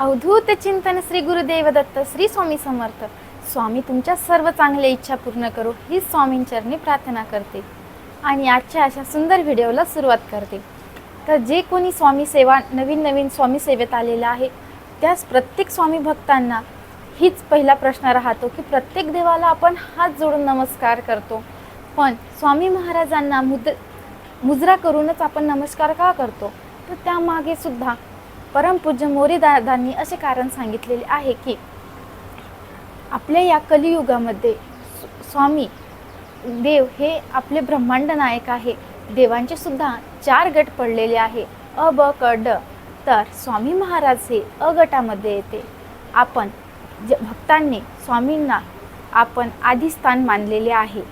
अवधूत चिंतन श्री गुरुदेव दत्त श्री स्वामी समर्थ. स्वामी तुमच्या सर्व चांगल्या इच्छा पूर्ण करू ही स्वामींचरणी प्रार्थना करते. आणि आजच्या अशा सुंदर व्हिडिओला सुरुवात करते. तर जे कोणी स्वामी सेवा नवीन नवीन स्वामी सेवेत आलेलं आहे त्याच प्रत्येक स्वामी भक्तांना हीच पहिला प्रश्न राहतो की प्रत्येक देवाला आपण हात जोडून नमस्कार करतो. पण स्वामी महाराजांना मुद मुजरा करूनच आपण नमस्कार का करतो? तर त्यामागे सुद्धा परमपूज्य मोरीदादांनी असे कारण सांगितलेले आहे की आपल्या या कलियुगामध्ये स्वामी देव हे आपले ब्रह्मांड नायक आहे. देवांचे सुद्धा चार गट पडलेले आहे. अ ब क ड. तर स्वामी महाराज हे अ गटामध्ये येते. आपण ज भक्तांनी स्वामींना आपण आधी स्थान मानलेले आहे.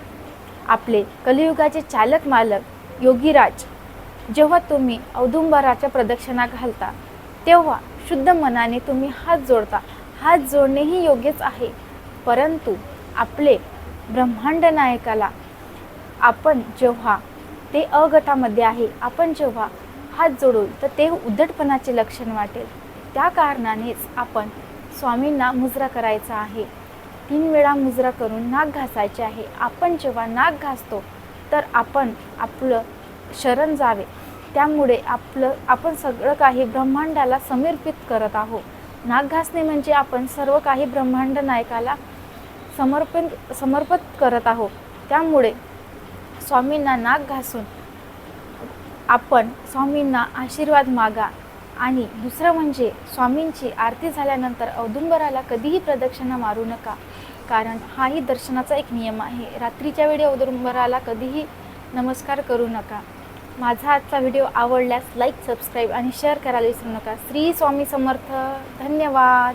आपले कलियुगाचे चालक मालक योगीराज जेव्हा तुम्ही औदुंबराच्या प्रदक्षिणा घालता तेव्हा शुद्ध मनाने तुम्ही हात जोडता. हात जोडणेही योग्यच आहे. परंतु आपले ब्रह्मांड नायकाला आपण जेव्हा ते अगटामध्ये आहे आपण जेव्हा हात जोडू तर ते उद्धटपणाचे लक्षण वाटेल. त्या कारणानेच आपण स्वामींना मुजरा करायचा आहे. तीन वेळा मुजरा करून नाक घासायचे आहे. आपण जेव्हा नाक घासतो तर आपण आपलं शरण जावे. त्यामुळे आपलं आपण सगळं काही ब्रह्मांडाला समर्पित करत आहोत. नाक घासणे म्हणजे आपण सर्व काही ब्रह्मांड नायकाला समर्पण समर्पित करत आहोत. त्यामुळे स्वामींना नाक घासून आपण स्वामींना आशीर्वाद मागा. आणि दुसरं म्हणजे स्वामींची आरती झाल्यानंतर औदुंबराला कधीही प्रदक्षिणा मारू नका. कारण हाही दर्शनाचा एक नियम आहे. रात्रीच्या वेळी औदुंबराला कधीही नमस्कार करू नका. माझा आजचा व्हिडिओ आवडल्यास लाईक सबस्क्राईब आणि शेअर करायला विसरू नका. श्री स्वामी समर्थ. धन्यवाद.